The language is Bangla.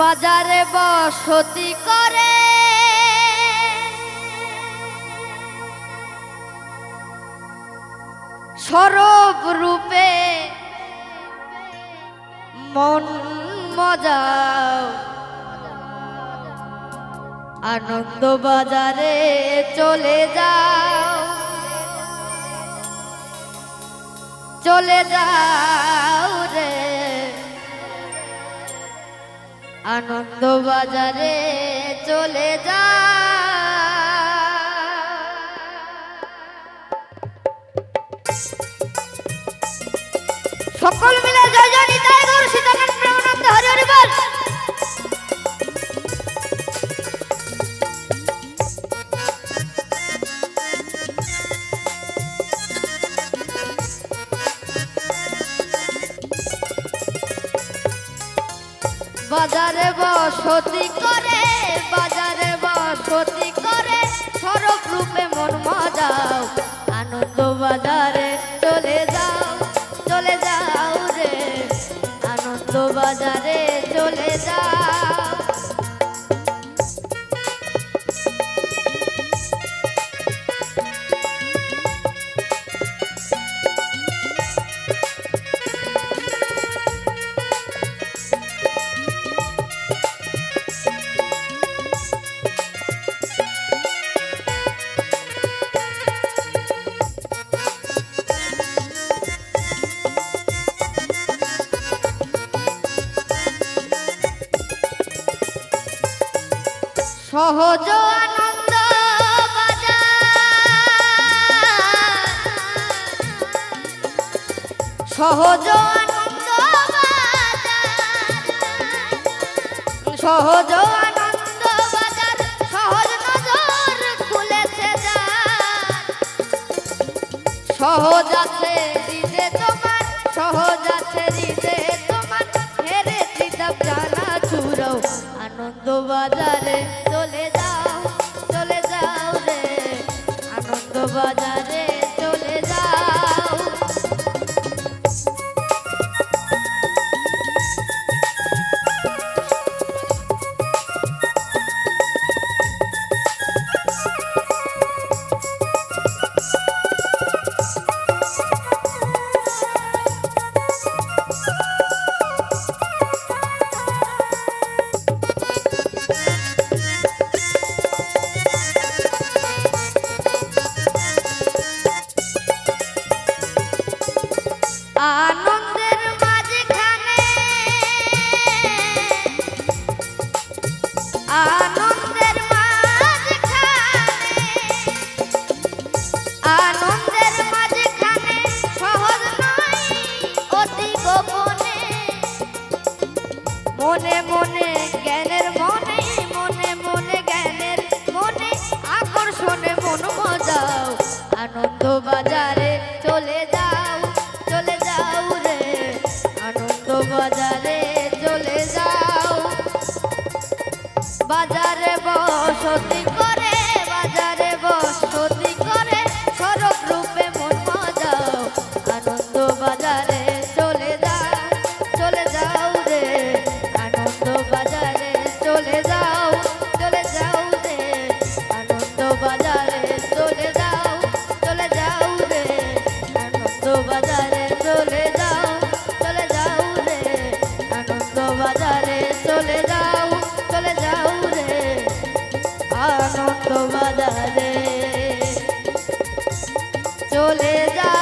বাজারে বসতি করে। সরব রূপে মন মজাও। আনন্দ বাজারে চলে যাও। চলে যাও রে। আনন্দ বাজারে চলে যা। সকল মিলে জয় জয় নিতাই গৌর সীতাকান্ত প্রেমানন্দ, হরি হরি বল। বাজারে বসতি করে, বাজারে বসতি করে সরব রূপে মন মজাও, আনন্দ বাজারে চলে যাও চলে যাও রে। আনন্দ বাজারে চলে যাও। সহজ আনন্দ সহজ আনন্দ সহজ আনন্দ বাজার। সহজ নজর খুলেছে যার। সহজ আছে হৃদে তোমার, সহজ আছে হৃদে তোমার। হেরে চিতাব জানা চুরো আনন্দ বাজারে। বাজারে বসতি করে, বাজারে বসতি করে সড়ক রূপে মন মজাও, আনন্দ বাজারে চলে যাও চলে যাও রে, আনন্দ বাজারে চলে যাও চলে যাও রে, আনন্দ বাজারে চলে যাও চলে যাও রে, আনন্দ বাজারে চলে যাও চলে যাও রে, আনন্দ বাজারে চলে যাও